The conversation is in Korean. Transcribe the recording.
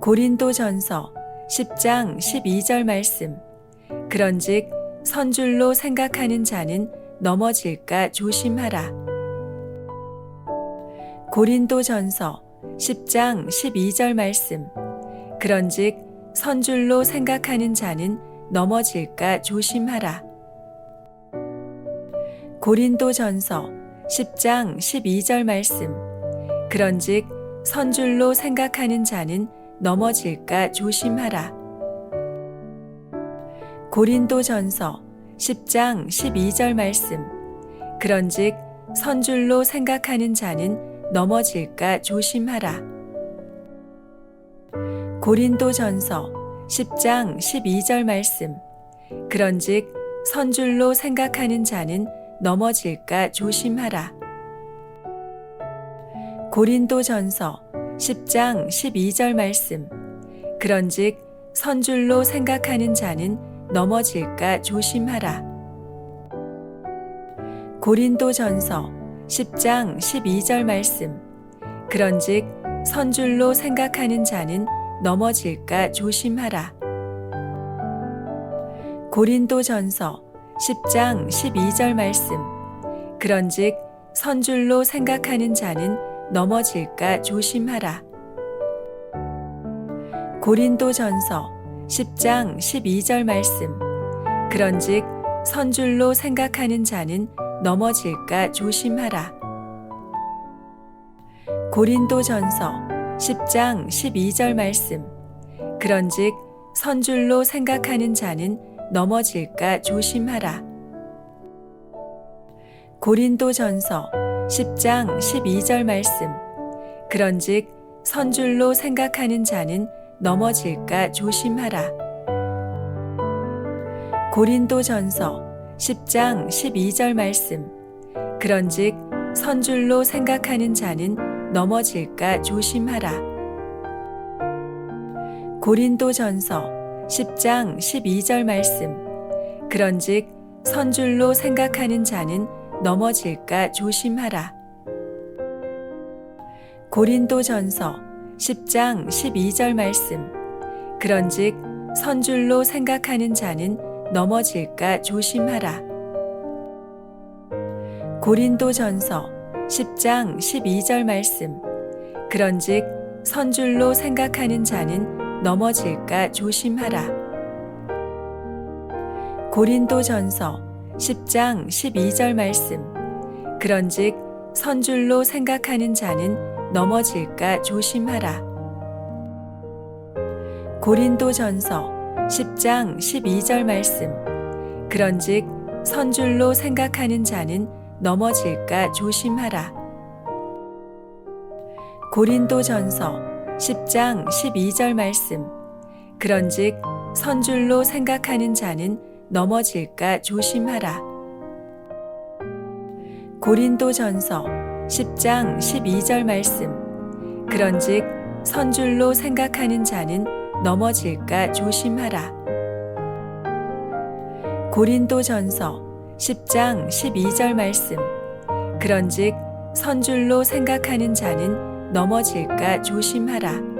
고린도 전서 10장 12절 말씀. 그런즉 선줄로 생각하는 자는 넘어질까 조심하라. 고린도 전서 10장 12절 말씀. 그런즉 선줄로 생각하는 자는 넘어질까 조심하라. 고린도 전서 10장 12절 말씀. 그런즉 선줄로 생각하는 자는 넘어질까 조심하라. 고린도 전서 10장 12절 말씀. 그런즉 선줄로 생각하는 자는 넘어질까 조심하라. 고린도 전서 10장 12절 말씀. 그런즉 선줄로 생각하는 자는 넘어질까 조심하라. 고린도 전서 10장 12절 말씀. 그런즉 선줄로 생각하는 자는 넘어질까 조심하라. 고린도 전서 10장 12절 말씀. 그런즉 선줄로 생각하는 자는 넘어질까 조심하라. 고린도 전서 10장 12절 말씀. 그런즉 선줄로 생각하는 자는 넘어질까 조심하라. 고린도 전서 10장 12절 말씀. 그런즉 선줄로 생각하는 자는 넘어질까 조심하라. 고린도 전서 10장 12절 말씀. 그런즉 선줄로 생각하는 자는 넘어질까 조심하라. 고린도 전서 10장 12절 말씀. 그런즉 선줄로 생각하는 자는 넘어질까 조심하라. 고린도 전서 10장 12절 말씀. 그런즉 선줄로 생각하는 자는 넘어질까 조심하라. 고린도 전서 10장 12절 말씀. 그런즉 선줄로 생각하는 자는 넘어질까 조심하라. 고린도 전서 10장 12절 말씀. 그런즉 선줄로 생각하는 자는 넘어질까 조심하라. 고린도 전서 10장 12절 말씀. 그런즉 선줄로 생각하는 자는 넘어질까 조심하라. 고린도 전서 10장 12절 말씀. 그런즉 선줄로 생각하는 자는 넘어질까 조심하라. 고린도 전서 10장 12절 말씀. 그런즉 선줄로 생각하는 자는 넘어질까 조심하라. 고린도 전서 10장 12절 말씀. 그런즉 선줄로 생각하는 자는 넘어질까 조심하라. 고린도 전서 10장 12절 말씀. 그런즉 선줄로 생각하는 자는 넘어질까 조심하라. 고린도 전서 10장 12절 말씀. 그런즉 선줄로 생각하는 자는 넘어질까 조심하라.